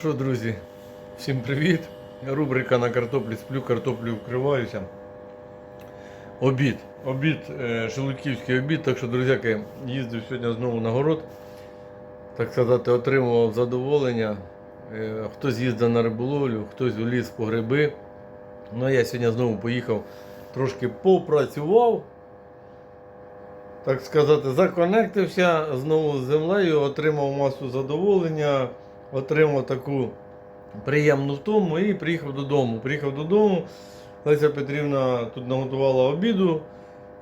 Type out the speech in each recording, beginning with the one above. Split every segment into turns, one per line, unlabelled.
Що, друзі, всім привіт. Рубрика на картоплі сплю, картоплю вкриваюся. Обід. Обід, е, шелудьківський обід. Так що, друзяки, їздив сьогодні знову на город. Так сказати, отримував задоволення. Е, Хтось їздив на риболовлю, хтось у ліс по гриби. Ну а я сьогодні знову поїхав, трошки попрацював. Так сказати, законектився знову з землею, отримав масу задоволення, отримав таку приємну втому і приїхав додому. Приїхав додому, Леся Петрівна тут наготувала обіду.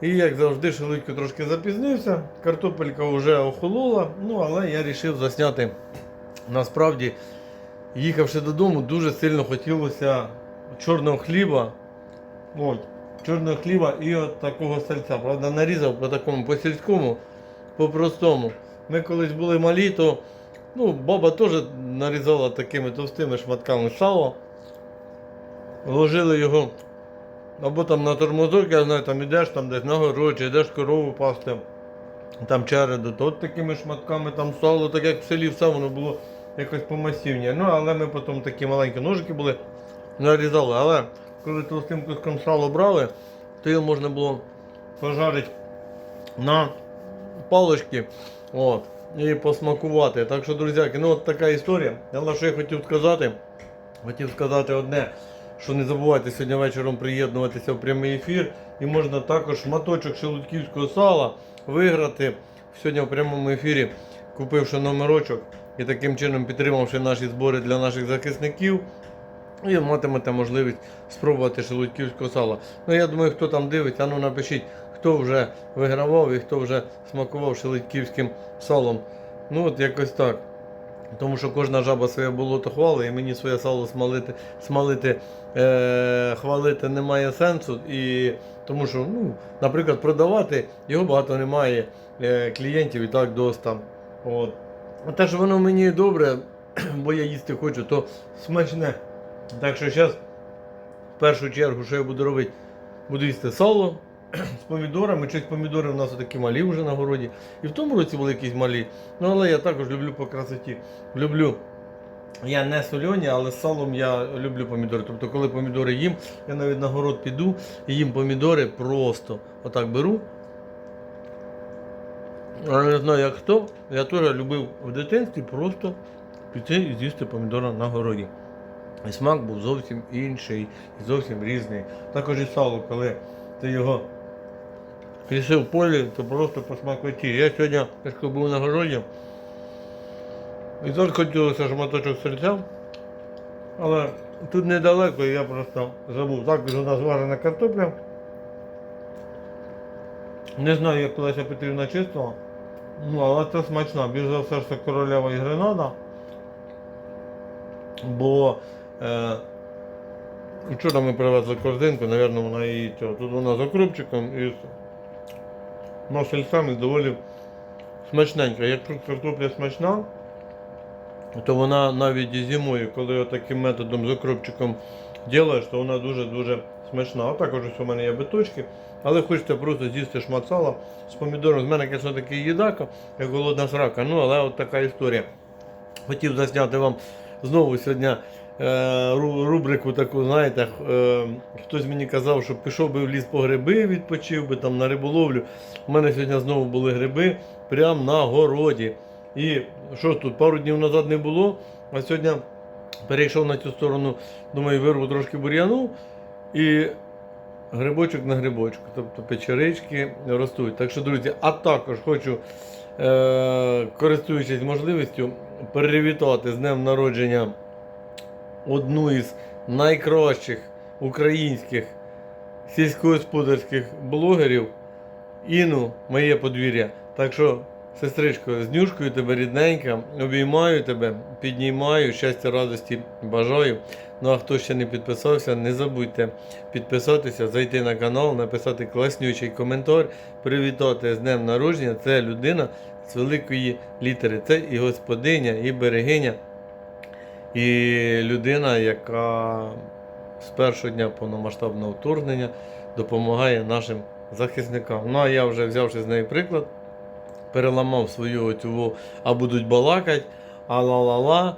І як завжди, шелудько трошки запізнився, картопелька вже охолола, ну але я вирішив засняти. Насправді, їхавши додому, дуже сильно хотілося чорного хліба. От, чорного хліба і от такого сальця. Правда, нарізав по такому по сільському, по простому. Ми колись були малі, то ну, баба теж нарізала такими товстими шматками сало. Ложили його або там на тормозок, я знаю, там ідеш там десь на город, чи йдеш корову пасти, там череду, то от такими шматками там сало, так як в селі все воно було якось помасивніше. Ну, але ми потім такі маленькі ножики були, нарізали. Але коли товстим куском сало брали, то його можна було пожарити на палочки. От, і посмакувати. Так що, друзяки, ну от така історія. Але що я хотів сказати, хотів сказати одне, що не забувайте сьогодні вечором приєднуватися в прямий ефір. І можна також шматочок шелудьківського сала виграти сьогодні в прямому ефірі, купивши номерочок і таким чином підтримавши наші збори для наших захисників. І матимете можливість спробувати шелудьківського сала. Ну я думаю, хто там дивиться, ну напишіть, хто вже вигравав і хто вже смакував шелудьківським салом. Ну от якось так. Тому що кожна жаба своє болото хвали, і мені своє сало смалити, смалити, е, хвалити немає сенсу. І, тому що, ну, наприклад, продавати його багато немає е, клієнтів і так доста. От. А те, що воно мені добре, бо я їсти хочу, то смачне. Так що зараз, в першу чергу, що я буду робити, буду їсти сало з помідорами. Щось помідори у нас такі малі вже на городі. І в тому році були якісь малі. Ну але я також люблю по красоті. Люблю. Я не сольоні, але салом я люблю помідори. Тобто, коли помідори їм, я навіть на город піду і їм помідори просто отак беру. Я не знаю, як хто. Я теж любив в дитинстві просто піти і з'їсти помідора на городі. І смак був зовсім інший, і зовсім різний. Також і сало, коли ти його пішов в полі, то просто по смакоті. Я сьогодні я був на городі. І так хотілося шматочок сельця. Але тут недалеко, я просто забув. Так у нас варена картопля. Не знаю, як Леся Петрівна чистила. Ну, але це смачна. Більш за все це королева і гренада. Бо е, вчора ми привезли корзинку, напевно, вона її цього. Тут вона з окропчиком і з масельцями доволі смачненька. Якщо картопля смачна, то вона навіть і зимою, коли таким методом з окропчиком робиш, то вона дуже-дуже смачна. А також ось у мене є биточки. Але хочеться просто з'їсти шмат сала з помідором. З мене, звісно, такий їдака, як голодна срака. Ну, але от така історія. Хотів засняти вам знову сьогодні рубрику таку, знаєте, е, хтось мені казав, що пішов би в ліс по гриби, відпочив би там на риболовлю. У мене сьогодні знову були гриби прямо на городі. І що тут, пару днів назад не було, а сьогодні перейшов на цю сторону, думаю, вирву трошки бур'яну. І грибочок на грибочку, тобто печерички ростуть. Так що, друзі, а також хочу, е, користуючись можливістю, привітати з днем народження одну із найкращих українських сільськогосподарських блогерів Іну, моє подвір'я. Так що, сестричко, з нюшкою тебе рідненька, обіймаю тебе, піднімаю, щастя, радості бажаю. Ну а хто ще не підписався, не забудьте підписатися, зайти на канал, написати класнючий коментар, привітати з днем народження. Це людина з великої літери. Це і господиня, і берегиня, і людина, яка з першого дня повномасштабного вторгнення допомагає нашим захисникам. Ну а я вже взявши з неї приклад, переламав свою оцю, а будуть балакать, а ла-ла-ла.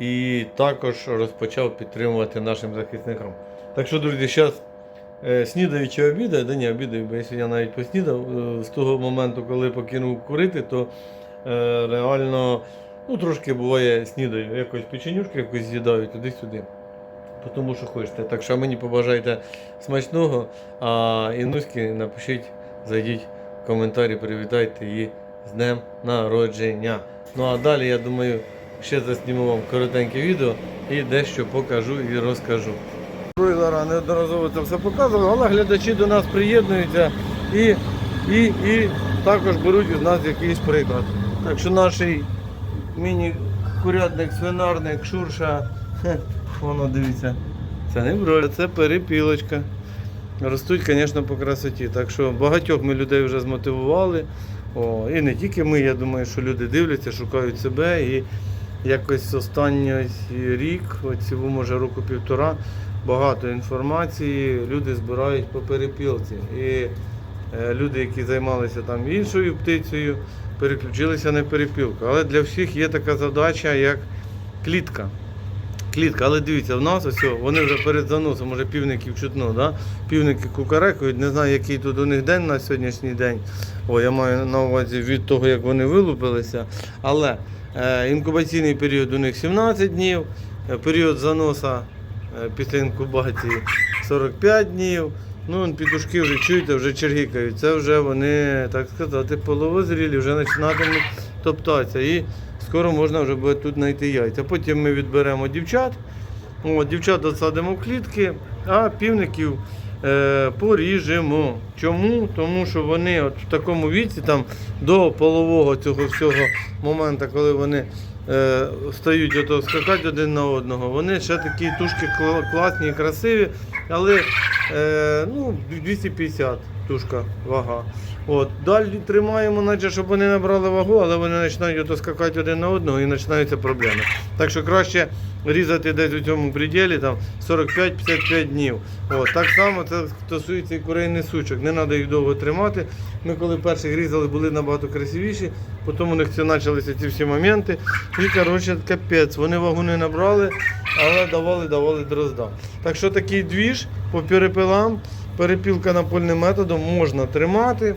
і також розпочав підтримувати нашим захисникам. Так що, друзі, зараз е, снідаю чи обідаю, да ні, обідаю, бо я сьогодні навіть поснідав. Е, З того моменту, коли покинув курити, то е, реально ну, трошки буває снідаю. Якось печенюшки якось з'їдаю туди-сюди. Тому що хочете. Так що мені побажайте смачного, а Інуськи напишіть, зайдіть в коментарі, привітайте її з днем народження. Ну а далі, я думаю, ще засніму вам коротеньке відео і дещо покажу і розкажу. Зараз неодноразово це все показував, але глядачі до нас приєднуються і, і, і також беруть із нас якийсь приклад. Так що наш міні-курятник, свинарник, шурша, воно дивіться, це не броля, це перепілочка. Ростуть, звісно, по красоті. Так що багатьох ми людей вже змотивували. О, і не тільки ми, я думаю, що люди дивляться, шукають себе. І якось останній рік, оцього може року півтора, багато інформації люди збирають по перепілці. І е, люди, які займалися там іншою птицею, переключилися на перепілку. Але для всіх є така задача, як клітка. Клітка, але дивіться, в нас ось вони вже перед заносом, може півників чутно, да? півники кукарекають, не знаю, який тут у них день на сьогоднішній день. О, я маю на увазі від того, як вони вилупилися. Але е, інкубаційний період у них 17 днів, е, період заноса е, після інкубації 45 днів. Ну, он петушки вже чуєте, вже чергікають. Це вже вони, так сказати, половозрілі, вже починатимуть топтатися. І скоро можна вже буде тут знайти яйця. Потім ми відберемо дівчат. От, дівчат досадимо в клітки, а півників е, поріжемо. Чому? Тому що вони от в такому віці, там, до полового цього всього моменту, коли вони е, стають ото скакати один на одного, вони ще такі тушки класні красиві, але е, ну, 250 тушка вага. От. Далі тримаємо, наче, щоб вони набрали вагу, але вони починають ото скакати один на одного і починаються проблеми. Так що краще різати десь у цьому приділі там 45-55 днів. От. Так само це стосується і курей несучок. Не треба їх довго тримати. Ми коли перших різали, були набагато красивіші, потім у них це почалися ці всі моменти. І коротше, капець, вони вагу не набрали, але давали, давали дрозда. Так що такий двіж по перепилам, перепілка напольним методом можна тримати.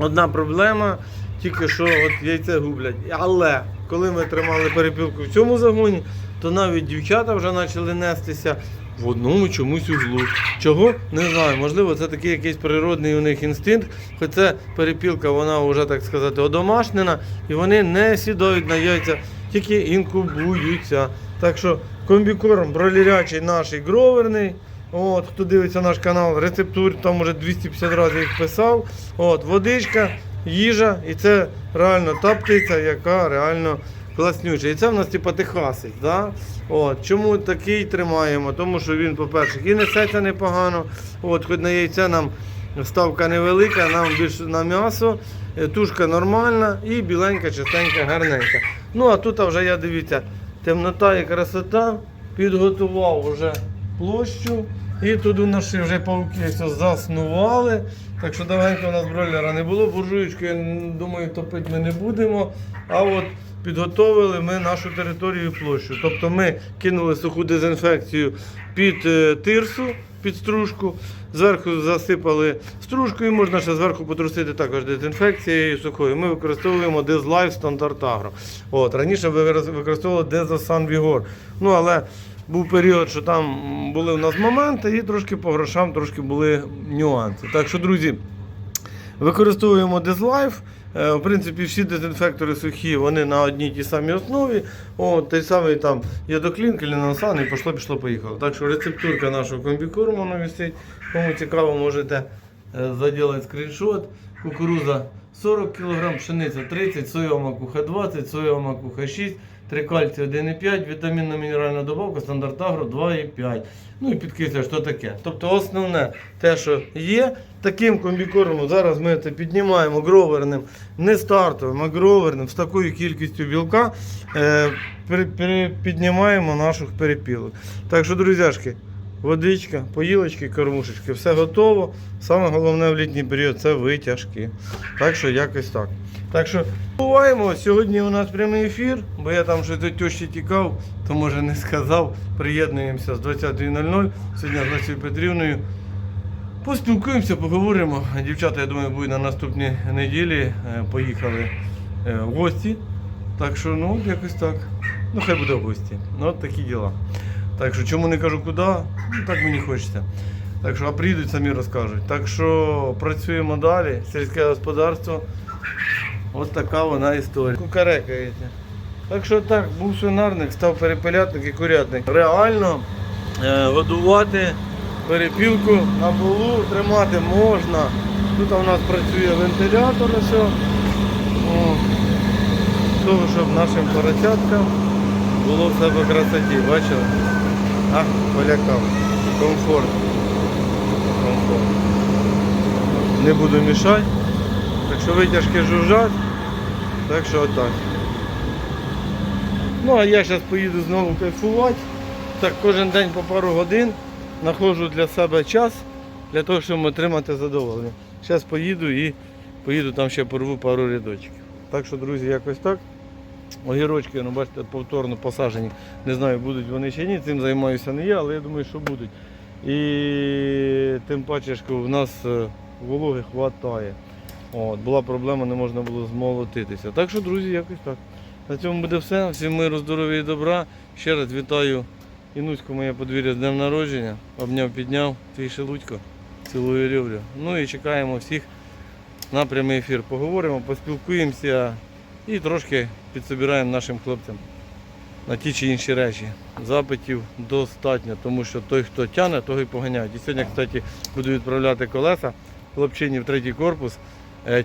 Одна проблема, тільки що от яйце гублять. Але коли ми тримали перепілку в цьому загоні, то навіть дівчата вже почали нестися в одному чомусь углу. Чого? Не знаю. Можливо, це такий якийсь природний у них інстинкт. Хоча перепілка, вона вже, так сказати, одомашнена, і вони не сідають на яйця, тільки інкубуються. Так що комбікорм бролірячий наш гроверний. От, хто дивиться наш канал, рецептур там уже 250 разів їх писав. От, водичка, їжа, і це реально та птиця, яка реально класнюча. І це в нас типа техасець. Да? От, чому такий тримаємо? Тому що він, по-перше, і несеться непогано. От, хоч на яйце нам ставка невелика, нам більше на м'ясо, е, тушка нормальна і біленька, чистенька, гарненька. Ну а тут вже я дивіться, темнота і красота, підготував вже площу. І тут у нас вже пауки заснували. Так що давненько у нас бройлера не було. Буржуючки, я думаю, топити ми не будемо. А от підготовили ми нашу територію і площу. Тобто ми кинули суху дезінфекцію під е, тирсу, під стружку, зверху засипали стружку і можна ще зверху потрусити також дезінфекцією сухою. Ми використовуємо Дезлайф стандарт Агро. От, раніше ми використовували Дезосан Вігор. Ну, але був період, що там були у нас моменти, і трошки по грошам трошки були нюанси. Так що, друзі, використовуємо Дезлайф. Е, В принципі, всі дезінфектори сухі, вони на одній тій самій основі. О, той самий там єдоклін, кліносан і пішло, пішло, поїхало. Так що рецептурка нашого комбікорму вона висить. Кому цікаво, можете е, заділити скріншот. Кукуруза 40 кг, пшениця 30, соєва макуха 20, соєва макуха 6, трикальцій 1,5, вітамінно-мінеральна добавка, стандарт агро 2,5. Ну і підкисля, що таке. Тобто основне те, що є, таким комбікормом зараз ми це піднімаємо гроверним, не стартовим, а гроверним з такою кількістю білка е, пере- пере- піднімаємо наших перепілок. Так що, друзяшки, водичка, поїлочки, кормушечки, все готово. Саме головне в літній період це витяжки. Так що якось так. Так що буваємо. Сьогодні у нас прямий ефір, бо я там щось до тещі тікав, то може не сказав. Приєднуємося з 20.00. Сьогодні з Лесією Петрівною. Поспілкуємося, поговоримо. Дівчата, я думаю, будуть на наступній неділі. Е, Поїхали е, в гості. Так що, ну, якось так. Ну, хай буде в гості. Ну, от такі діла. Так що, чому не кажу куди, ну, так мені хочеться. Так що, а приїдуть, самі розкажуть. Так що працюємо далі. Сільське господарство. От така вона історія. Кукарекаєте. Так що так, був свинарник, став перепелятник і курятник. Реально е, годувати перепілку на полу тримати можна. Тут у нас працює вентилятор, все. О, того, щоб нашим поросяткам було все по красоті, бачили? А, полякав. Комфорт. Комфорт. Не буду мішати. Так що витяжки жужжать. Так що отак. Ну а я зараз поїду знову кайфувати. Так кожен день по пару годин знаходжу для себе час для того, щоб отримати задоволення. Зараз поїду і поїду там ще порву пару рядочків. Так що, друзі, якось так. Огірочки, ну бачите, повторно посаджені. Не знаю, будуть вони чи ні. Цим займаюся не я, але я думаю, що будуть. І тим паче, що в нас е, вологи вистачає. От, була проблема, не можна було змолотитися. Так що, друзі, якось так. На цьому буде все. Всім миру, здоров'я і добра. Ще раз вітаю Інуську моє подвір'я з днем народження. Обняв, підняв, твій шелудько. Цілую люблю. Ну і чекаємо всіх на прямий ефір. Поговоримо, поспілкуємося і трошки підсобираємо нашим хлопцям на ті чи інші речі. Запитів достатньо, тому що той, хто тягне, того і поганяють. І сьогодні, кстати, буду відправляти колеса хлопчині в третій корпус,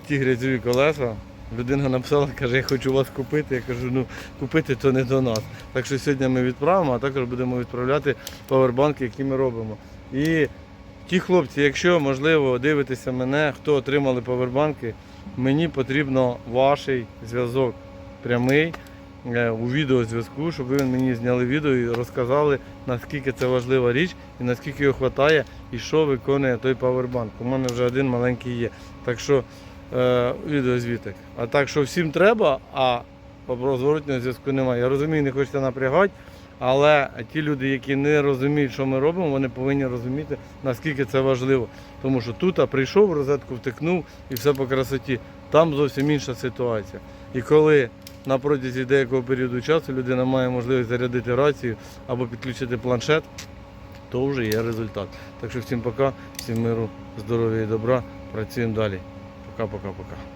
ті грязьові колеса. Людина написала, каже, я хочу вас купити. Я кажу, ну купити то не до нас. Так що сьогодні ми відправимо, а також будемо відправляти павербанки, які ми робимо. І ті хлопці, якщо можливо дивитеся мене, хто отримали павербанки, мені потрібно ваш зв'язок прямий е, у відеозв'язку, щоб ви мені зняли відео і розказали, наскільки це важлива річ і наскільки його вистачає і що виконує той павербанк. У мене вже один маленький є. Так що е, відеозвіток. А так, що всім треба, а зворотнього зв'язку немає. Я розумію, не хочеться напрягати, але ті люди, які не розуміють, що ми робимо, вони повинні розуміти, наскільки це важливо. Тому що тут а прийшов, розетку втикнув і все по красоті. Там зовсім інша ситуація. І коли на протязі деякого періоду часу людина має можливість зарядити рацію або підключити планшет, то вже є результат. Так що всім пока, всім миру, здоров'я і добра. Працюємо далі. Пока-пока-пока.